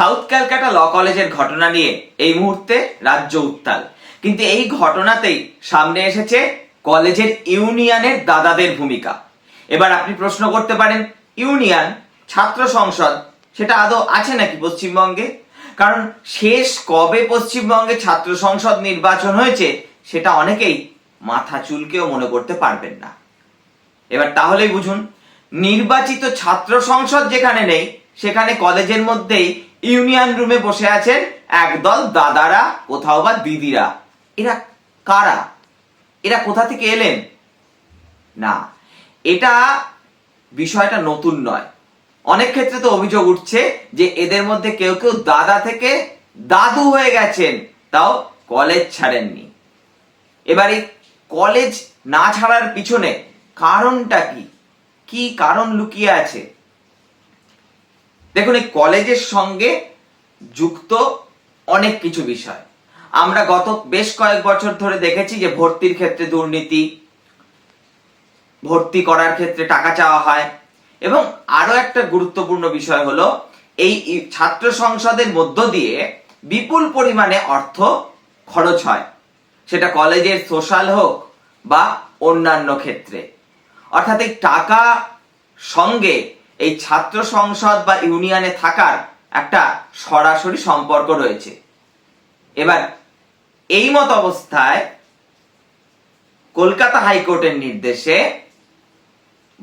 South Calcutta ল কলেজের ঘটনা নিয়ে এই মুহূর্তে রাজ্য উত্তাল। কিন্তু এই ঘটনাতেই সামনে এসেছে কলেজের ইউনিয়নের দাদাদের ভূমিকা। এবার আপনি প্রশ্ন করতে পারেন, ইউনিয়ন, ছাত্র সংসদ, সেটা আদৌ আছে নাকি পশ্চিমবঙ্গে? কারণ শেষ কবে পশ্চিমবঙ্গে ছাত্র সংসদ নির্বাচন হয়েছে, সেটা অনেকেই মাথা চুলকেও মনে করতে পারবেন না। এবার তাহলেই বুঝুন, নির্বাচিত ছাত্র সংসদ যেখানে নেই, সেখানে কলেজের মধ্যেই ইউনিয়ন রুমে বসে আছেন একদল দাদারা, কোথাও বা দিদিরা। এরা কারা? এরা কোথা থেকে এলেন? না, এটা বিষয়টা নতুন নয়। অনেক ক্ষেত্রে তো অভিযোগ উঠছে যে এদের মধ্যে কেউ কেউ দাদা থেকে দাদু হয়ে গেছেন, তাও কলেজ ছাড়েননি। এবারে কলেজ না ছাড়ার পিছনে কারণটা কি? কি কারণ লুকিয়ে আছে? দেখুন, এই কলেজের সঙ্গে যুক্ত অনেক কিছু বিষয়। আমরা গত বেশ কয়েক বছর ধরে দেখেছি যে ভর্তির ক্ষেত্রে দুর্নীতি, ভর্তি করার ক্ষেত্রে টাকা চাওয়া হয় এবং আরও একটা গুরুত্বপূর্ণ বিষয় হলো, এই ছাত্র সংসদের মধ্য দিয়ে বিপুল পরিমাণে অর্থ খরচ হয়। সেটা কলেজের সোশ্যাল হোক বা অন্যান্য ক্ষেত্রে। অর্থাৎ এই টাকা সঙ্গে এই ছাত্র সংসদ বা ইউনিয়নে থাকার একটা সরাসরি সম্পর্ক রয়েছে। এবার, এই মত অবস্থায় কলকাতা হাইকোর্টের নির্দেশে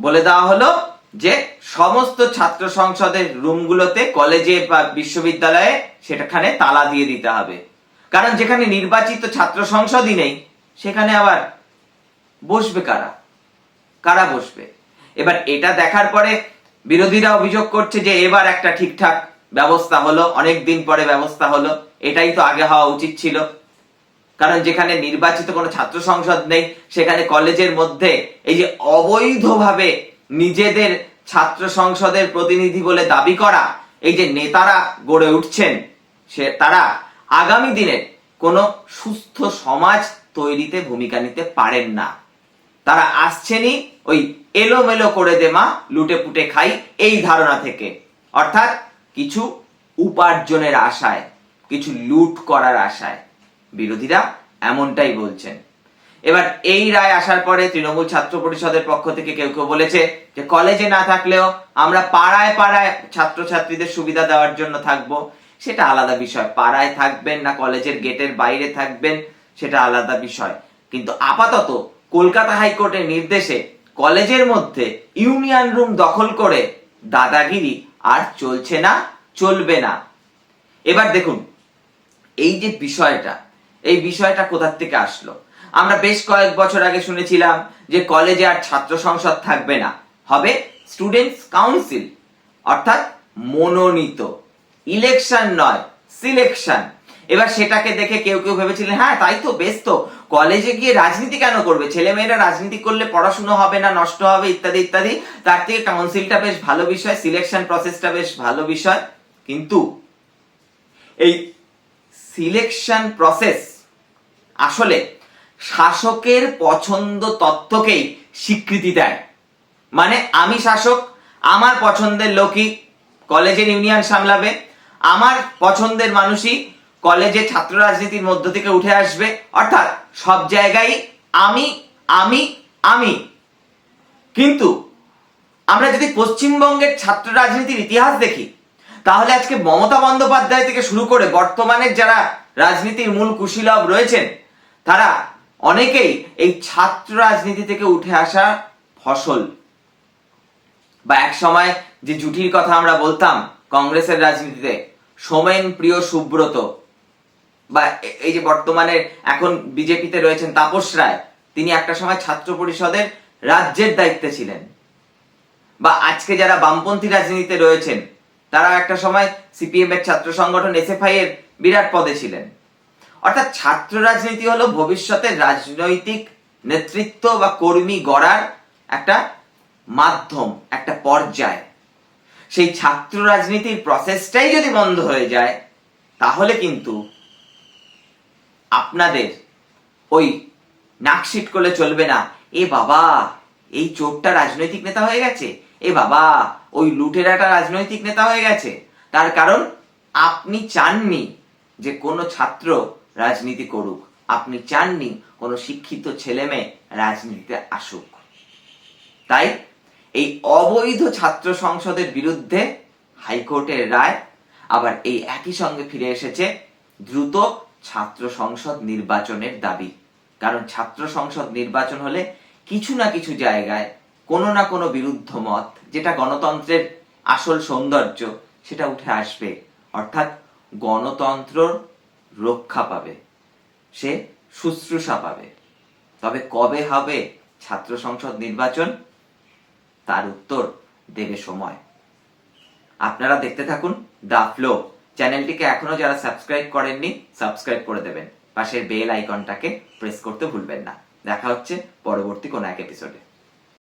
বলে দেওয়া হলো যে, সমস্ত ছাত্র সংসদের রুমগুলোতে কলেজে বা বিশ্ববিদ্যালয়ে সেটাখানে তালা দিয়ে দিতে হবে। কারণ যেখানে নির্বাচিত ছাত্র সংসদই নেই, সেখানে আবার বসবে কারা? কারা বসবে? এবার এটা দেখার পরে বিরোধীরা অভিযোগ করছে যে এবার একটা ঠিকঠাক ব্যবস্থা হলো, অনেক দিন পরে ব্যবস্থা হলো, এটাই তো আগে হওয়া উচিত ছিল। কারণ যেখানে নির্বাচিত কোনো ছাত্র সংসদ নেই, সেখানে কলেজের মধ্যে এই যে অবৈধভাবে নিজেদের ছাত্র সংসদের প্রতিনিধি বলে দাবি করা, এই যে নেতারা গড়ে উঠছেন, সে তারা আগামী দিনে কোনো সুস্থ সমাজ তৈরিতে ভূমিকা নিতে পারেন না। তারা আসছেনই ওই এলোমেলো করে দে মা, লুটে পুটে খাই, এই ধারণা থেকে। অর্থাৎ কিছু উপার্জনের আশায়, কিছু লুট করার আশায়। বিরোধীরা এমনটাই বলছেন। এবার এই রায় আসার পরে তৃণমূল ছাত্র পরিষদের পক্ষ থেকে কেউ কেউ বলেছে যে, কলেজে না থাকলেও আমরা পাড়ায় পাড়ায় ছাত্রছাত্রীদের সুবিধা দেওয়ার জন্য থাকব। সেটা আলাদা বিষয়। পাড়ায় থাকবেন না, কলেজের গেটের বাইরে থাকবেন, সেটা আলাদা বিষয়। কিন্তু আপাতত কলকাতা হাইকোর্টের নির্দেশে কলেজের মধ্যে ইউনিয়ন রুম দখল করে দাদাগিরি আর চলছে না, চলবে না। এবার দেখুন, এই যে বিষয়টা, এই বিষয়টা কোথার থেকে আসলো? আমরা বেশ কয়েক বছর আগে শুনেছিলাম যে কলেজে আর ছাত্র সংসদ থাকবে না, হবে স্টুডেন্টস কাউন্সিল অর্থাৎ মনোনীত। ইলেকশন নয় সিলেকশন এবার সেটাকে দেখে কেউ কেউ ভেবেছিলেন হ্যাঁ তাই তো, বেশ তো। কলেজে গিয়ে রাজনীতি কেন করবে? ছেলেমেয়েরা রাজনীতি করলে পড়াশুনো হবে না, নষ্ট হবে, ইত্যাদি ইত্যাদি। তার থেকে কাউন্সিলটা বেশ ভালো বিষয় সিলেকশন প্রসেসটা বেশ ভালো বিষয়। কিন্তু এই সিলেকশন প্রসেস আসলে শাসকের পছন্দ তত্ত্বকেই স্বীকৃতি দেয়। মানে আমি শাসক, আমার পছন্দের লোকই কলেজের ইউনিয়ন সামলাবে, আমার পছন্দের মানুষই কলেজে ছাত্র রাজনীতির মধ্য থেকে উঠে আসবে। অর্থাৎ সব জায়গায় আমি আমি আমি। কিন্তু আমরা যদি পশ্চিমবঙ্গের ছাত্র রাজনীতির ইতিহাস দেখি, তাহলে আজকে মমতা বন্দ্যোপাধ্যায় থেকে শুরু করে বর্তমানের যারা রাজনীতির মূল কুশীলব রয়েছেন, তারা অনেকেই এই ছাত্র রাজনীতি থেকে উঠে আসা ফসল। বা এক সময় যে জুটির কথা আমরা বলতাম, কংগ্রেসের রাজনীতিতে, সোমেন প্রিয় সুব্রত। বা এই যে বর্তমানে এখন বিজেপিতে রয়েছেন তাপস রায়, তিনি একটা সময় ছাত্র পরিষদের রাজ্যের দায়িত্বে ছিলেন। বা আজকে যারা বামপন্থী রাজনীতিতে রয়েছেন তারা একটা সময় সিপিএম এর ছাত্র সংগঠন এসএফআই এর বিরাট পদে ছিলেন। অর্থাৎ ছাত্র রাজনীতি হলো ভবিষ্যতের রাজনৈতিক নেতৃত্ব বা কর্মী গড়ার একটা মাধ্যম, একটা পর্যায়। সেই ছাত্র রাজনীতির প্রসেসটাই যদি বন্ধ হয়ে যায়, তাহলে কিন্তু আপনাদের ওই নাকশিট করলে চলবে না। এ বাবা, এই চোরটা রাজনৈতিক নেতা হয়ে গেছে। এ বাবা, ওই লুটেরাটা রাজনৈতিক নেতা হয়ে গেছে। তার কারণ, আপনি চাননি যে কোনো ছাত্র রাজনীতি করুক। আপনি চাননি কোনো শিক্ষিত ছেলে মেয়ে রাজনীতিতে আসুক। তাই এই অবৈধ ছাত্র সংসদের বিরুদ্ধে হাইকোর্টের রায়, আবার এই একই সঙ্গে ফিরে এসেছে দ্রুত ছাত্র সংসদ নির্বাচনের দাবি। কারণ ছাত্র সংসদ নির্বাচন হলে কিছু না কিছু জায়গায় কোনো না কোনো বিরুদ্ধ মত, যেটা গণতন্ত্রের আসল সৌন্দর্য, সেটা উঠে আসবে। অর্থাৎ গণতন্ত্র রক্ষা পাবে। সে শুশ্রূষা পাবে। তবে কবে হবে ছাত্র সংসদ নির্বাচন? তার উত্তর দেবে সময়। আপনারা দেখতে থাকুন দা ফ্লো। চ্যানেলটিকে এখনও যারা সাবস্ক্রাইব করেননি, সাবস্ক্রাইব করে দেবেন। পাশের বেল আইকনটাকে প্রেস করতে ভুলবেন না। দেখা হচ্ছে পরবর্তী কোনো এক এপিসোডে